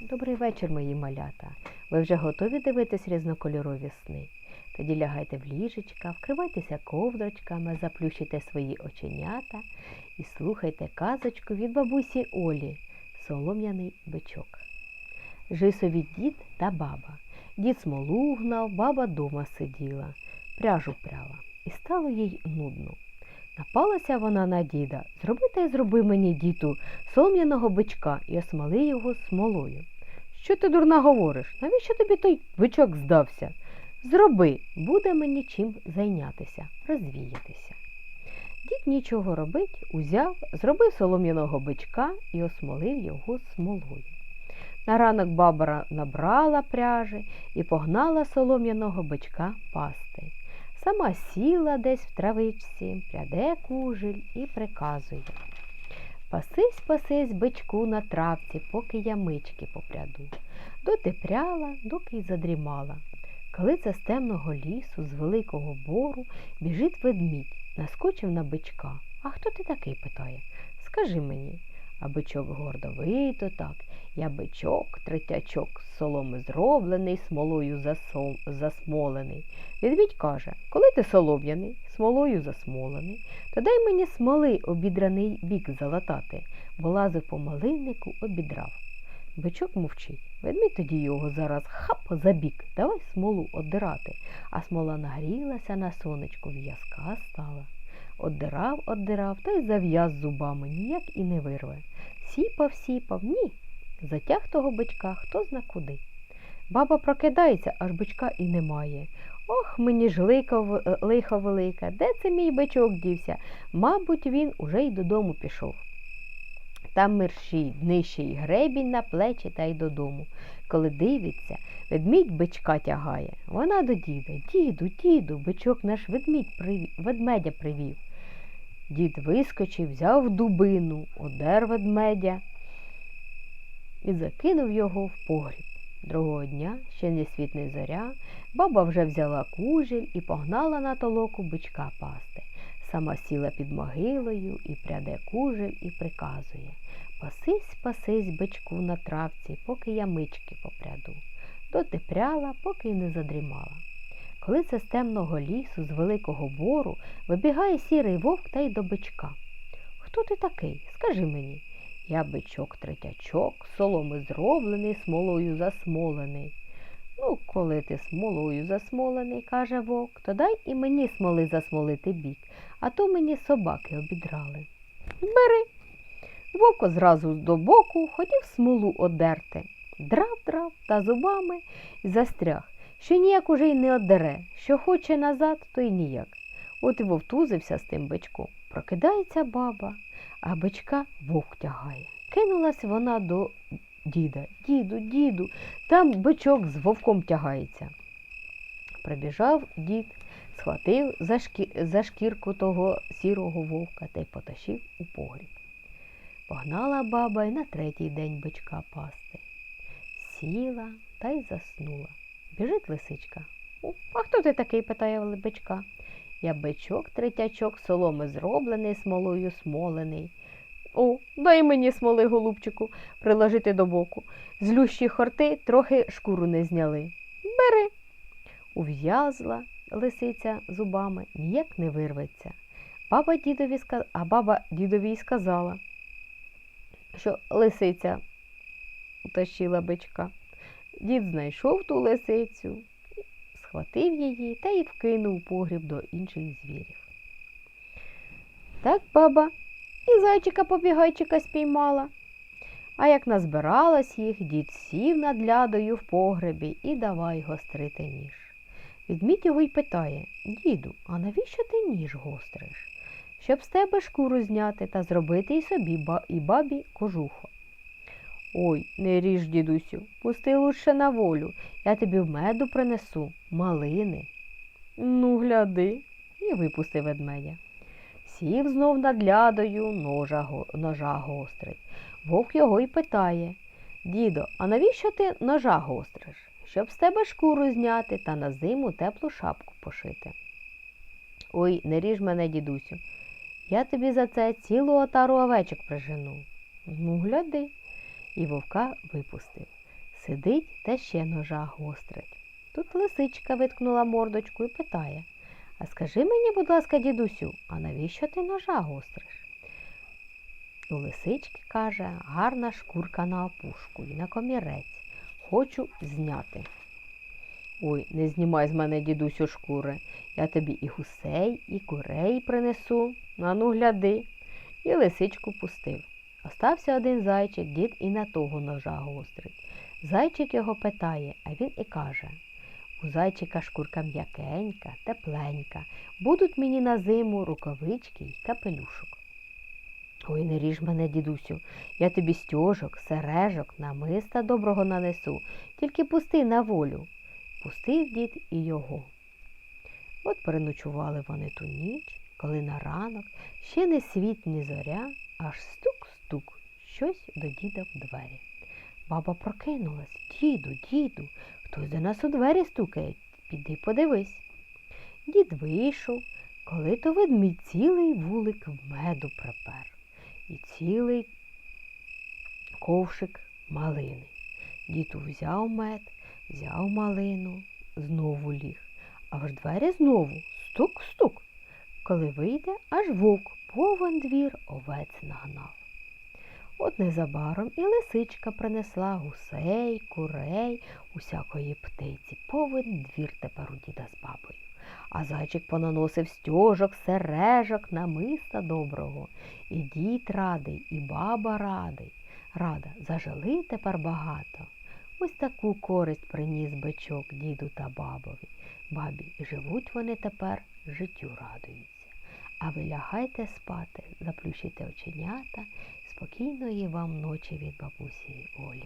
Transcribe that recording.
Добрий вечір, мої малята. Ви вже готові дивитись різнокольорові сни? Тоді лягайте в ліжечка, вкривайтеся ковдрочками, заплющите свої оченята і слухайте казочку від бабусі Олі Солом'яний бичок. Жив собі дід та баба. Дід смолу гнав, баба дома сиділа, пряжу пряла, і стало їй нудно. Напалася вона на діда. Зроби та й зроби мені, діту, солом'яного бичка і осмали його смолою. Що ти, дурна, говориш? Навіщо тобі той бичок здався? Зроби, буде мені чим зайнятися, розвіятися. Дід нічого робить, узяв, зробив солом'яного бичка і осмолив його смолою. На ранок баба набрала пряжі і погнала солом'яного бичка пасти. Сама сіла десь в травичці, пряде кужель і приказує. Пасись, пасись, бичку на травці, поки я мички попряду. Доти пряла, доки й задрімала. Коли з темного лісу, з великого бору, біжить ведмідь, наскочив на бичка. А хто ти такий? питає. Скажи мені. А бичок гордовито так. Я бичок, третячок, з соломи зроблений, смолою засол... засмолений. Ведмідь каже, коли ти солом'яний, смолою засмолений, то дай мені смоли обідраний бік залатати, бо лазив по малиннику, обідрав. Бичок мовчить. Ведмідь тоді його зараз хап за бік, давай смолу оддирати, а смола нагрілася на сонечку, в'язка стала. Оддирав, оддирав, та й зав'яз зубами, ніяк і не вирве. Сіпав, сіпав, ні. Затяг того бичка хто зна куди. Баба прокидається, аж бичка і немає. Ох, мені ж лихо, лихо велике, де це мій бичок дівся? Мабуть, він уже й додому пішов. Там мерщій, днищий гребінь на плечі та й додому. Коли дивиться, ведмідь бичка тягає. Вона до діда. Діду, діду, бичок наш ведмідь привів, ведмедя привів. Дід вискочив, взяв дубину, одер ведмедя і закинув його в погріб. Другого дня, ще не світ не зоря, баба вже взяла кужель і погнала на толоку бичка пасти. Сама сіла під могилою і пряде кужель і приказує Пасись, пасись, бичку на травці, поки я мички попряду. Доти пряла, поки й не задрімала. Коли це з темного лісу, з великого бору, вибігає сірий вовк та й до бичка. Хто ти такий? Скажи мені. Я бичок третячок, соломи зроблений, смолою засмолений. Ну, коли ти смолою засмолений, каже вовк, то дай і мені смоли засмолити бік, а то мені собаки обідрали. Бери. Вовко зразу до боку хотів смолу одерти. Драв драв та зубами й застряг, що ніяк уже й не одере, що хоче назад, то й ніяк. От і вовтузився з тим бичком. Прокидається баба, а бичка вовк тягає. Кинулась вона до діда. Діду, діду, там бичок з вовком тягається. Прибіжав дід, схватив за, шкі... за шкірку того сірого вовка та й потащив у погріб. Погнала баба й на третій день бичка пасти. Сіла та й заснула. Біжить лисичка. А хто ти такий? питає бичка. Я бичок третячок, соломи зроблений, смолою смолений. О, дай мені смоли, голубчику, приложити до боку. Злющі хорти трохи шкуру не зняли. Бери. Ув'язла лисиця зубами, ніяк не вирветься. Баба дідові. А баба дідові й сказала, що лисиця утащила бичка. Дід знайшов ту лисицю, схватив її та й вкинув погріб до інших звірів. Так баба і зайчика побігайчика спіймала. А як назбиралась їх, дід сів над лядою в погребі і давай гострити ніж. Відмідь його й питає Діду, а навіщо ти ніж гостриш? Щоб з тебе шкуру зняти та зробити і собі і бабі кожуху. Ой, не ріж, дідусю, пусти лучше на волю, я тобі меду принесу, малини. Ну, гляди, і випустив ведмедя. Сів знов над лядою, ножа, ножа гострить. Вовк його й питає Дідо, а навіщо ти ножа гостриш? Щоб з тебе шкуру зняти та на зиму теплу шапку пошити. Ой, не ріж мене, дідусю. Я тобі за це цілу отару овечок прижену. Ну, гляди. І вовка випустив. Сидить та ще ножа гострить. Тут лисичка виткнула мордочку і питає А скажи мені, будь ласка, дідусю, а навіщо ти ножа гостриш? У лисички каже, гарна шкурка на опушку і на комірець. Хочу зняти. Ой, не знімай з мене, дідусю, шкури. Я тобі і гусей, і курей принесу. А ну гляди. І лисичку пустив. Остався один зайчик, дід і на того ножа гострить. Зайчик його питає, а він і каже у зайчика шкурка м'якенька, тепленька. Будуть мені на зиму рукавички й капелюшок. Ой, не ріж мене, дідусю, я тобі стьожок, сережок, намиста доброго нанесу, тільки пусти на волю. Пустив дід і його. От переночували вони ту ніч, коли на ранок ще не світ, ні зоря, аж стук-стук, щось до діда в двері. Баба прокинулась. Діду, діду, хтось до нас у двері стукає. Піди подивись. Дід вийшов, коли то ведмідь цілий вулик меду припер і цілий ковшик малини. Дід взяв мед, взяв малину, знову ліг, а в двері знову стук-стук. Коли вийде, аж вовк повен двір овець нагнав. От незабаром і лисичка принесла гусей, курей, усякої птиці. Повен двір тепер у діда з бабою. А зайчик понаносив стьожок, сережок, намиста доброго. І дід радий, і баба радий. Рада, зажили тепер багато. Ось таку користь приніс бичок діду та бабові. Бабі, живуть вони тепер, життю радуються. А ви лягайте спати, заплющите оченята, спокійної вам ночі від бабусі Олі.